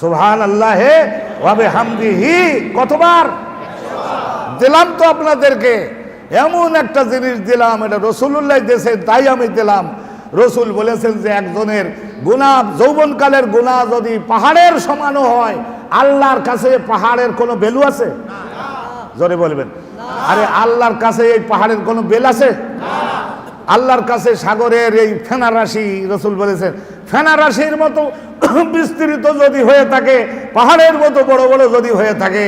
সুবহান আল্লাহ ওয়াবে হামদিহি কতবার দিলাম তো আপনাদেরকে। এমন একটা জিনিস দিলাম, এটা রসুল্লাহ দেশে তাই আমি দিলাম। রসুল বলেছেন যে, একজনের গুণা, যৌবনকালের গুণা যদি পাহাড়ের সমানও হয়, আল্লাহর কাছে পাহাড়ের কোনো ভ্যালু আছে? জোরে বলবেন। আরে, আল্লাহর কাছে এই পাহাড়ের কোনো বেল আছে? আল্লাহর কাছে সাগরের এই ফেনা রাশি, রসুল বলেছেন, ফেনা রাশির মতো বিস্তৃত যদি হয়ে থাকে পাহাড়ের মতো বড় বড় যদি হয়ে থাকে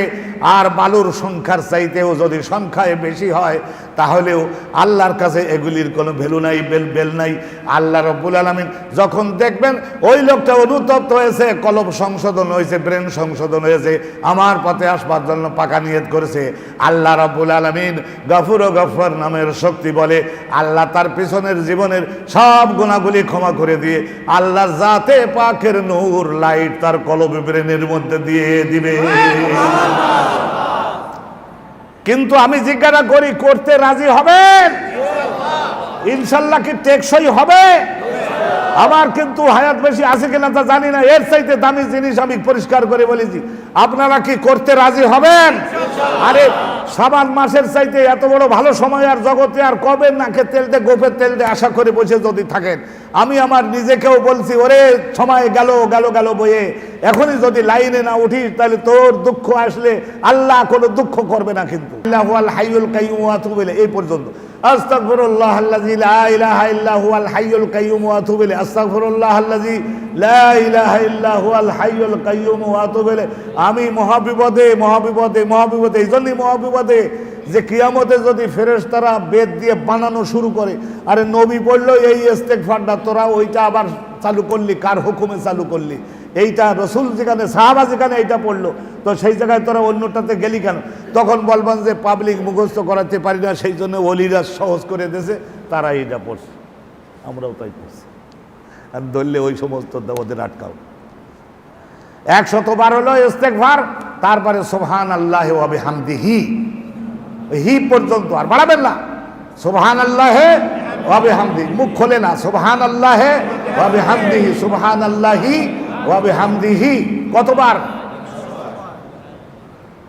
আর বালুর সংখ্যার চাইতেও যদি সংখ্যায় বেশি হয়, তাহলেও আল্লাহর কাছে এগুলির কোনো ভ্যালু নাই, বেল বেল নাই। আল্লাহ রব্বুল আলমিন যখন দেখবেন ওই লোকটা অনুতপ্ত হয়েছে, কলব সংশোধন হয়েছে, ব্রেন সংশোধন হয়েছে, আমার পথে আসবার জন্য পাকা নিয়ত করেছে, আল্লাহ রব্বুল আলমিন গফুর ও গফর নামের শক্তি বলে আল্লাহ তার পিছনের জীবনের সব গুণাগুলি ক্ষমা করে দিয়ে আল্লাহর জাতে পাকের নূর, লাইট তার কলম ব্রেনের মধ্যে দিয়ে দিবে। কিন্তু আমি জিজ্ঞাসা করি, করতে রাজি হবেন ইনশাল্লাহ কি টেকসই হবে? আমার কিন্তু হায়াত বেশি আছে কিনা তা জানি না। এর চাইতে দামি জিনিস আমি পরিষ্কার করে বলেছি। আপনারা কি করতে রাজি হবেন? আরে সাবান মাসের চাইতে এত বড় ভালো সময় আর জগতে আর কবে নাকে তেল দে গোপের তেল দে, আশা করে বসে যদি থাকেন। আমি আমার নিজেকেও বলছি, ওরে, সময় গেল গেল গেল বয়ে এখনই যদি লাইনে না উঠিস, তাহলে তোর দুঃখ আসলে আল্লাহ কোনো দুঃখ করবে না কিন্তু। এই পর্যন্ত। আস্তাগফিরুল্লাহ আল্লাযী লা ইলাহা ইল্লা হুয়াল হাইয়ুল কাইয়ুম ওয়া আতুবু ইলাইহি, আস্তাগফিরুল্লাহ আল্লাযী হুয়াল হাইয়ুল কাইয়ুম ওয়া আতুবু আমি মহাবিপদে মহাবিপদে মহাবিপদে, এই জন্যই মহাবিপদে যে কিয়ামতে যদি ফেরেশতারা বেদ দিয়ে বানানো শুরু করে, আরে নবী বলল, এই ইস্তেগফারটা তোরা ওইটা আবার চালু করলি, কার হুকুমে চালু করলি? এইটা রসুল যেখানে, সাহাবা যেখানে এইটা পড়ল, তো সেই জায়গায় তোরা অন্যটাতে গেলি কেন? তখন বলবেন যে পাবলিক মুখস্থ করাতে পারি না, সেই জন্য অলিরা সহজ করে দিয়েছে, তারা এইটা পড়ছে। আমরাও তাই পড়ছি। আর ধরলে ওই সমস্ত ওদের আটকাও। একশত বার হলো ইস্তেকভার তারপরে সোহান আল্লাহ ওয়াবে হামদিহি হি পর্যন্ত আর বাড়াবেন না। সোহান আল্লাহে ওয়াবে হামদি মুখ খোলে না। সোহান আল্লাহে ওয়াবে হামদিহি সোহান আল্লাহি ওয়াবে হামদিহি কতবার?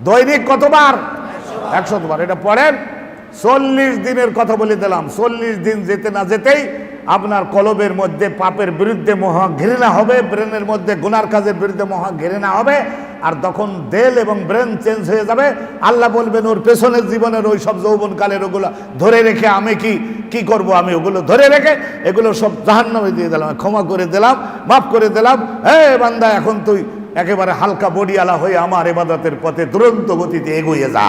দৈনিক কতবার? একশতবার। এটা পড়েন। চল্লিশ দিনের কথা বলে দিলাম। চল্লিশ দিন যেতে না যেতেই আপনার কলবের মধ্যে পাপের বিরুদ্ধে মহা ঘৃণা হবে, ব্রেনের মধ্যে গুনার কাজের বিরুদ্ধে মহা ঘৃণা হবে। আর তখন দেল এবং ব্রেন চেঞ্জ হয়ে যাবে। আল্লাহ বলবেন, ওর পেছনের জীবনের ওই সব যৌবনকালের ওগুলো ধরে রেখে আমি কি কি করব আমি ওগুলো ধরে রেখে? এগুলো সব জাহান্নামে দিয়ে দিলাম, ক্ষমা করে দিলাম, মাফ করে দিলাম। হে বান্দা, এখন তুই একেবারে হালকা বডিয়ালা হয়ে আমার এবাদতের পথে দুরন্ত গতিতে এগিয়ে যা।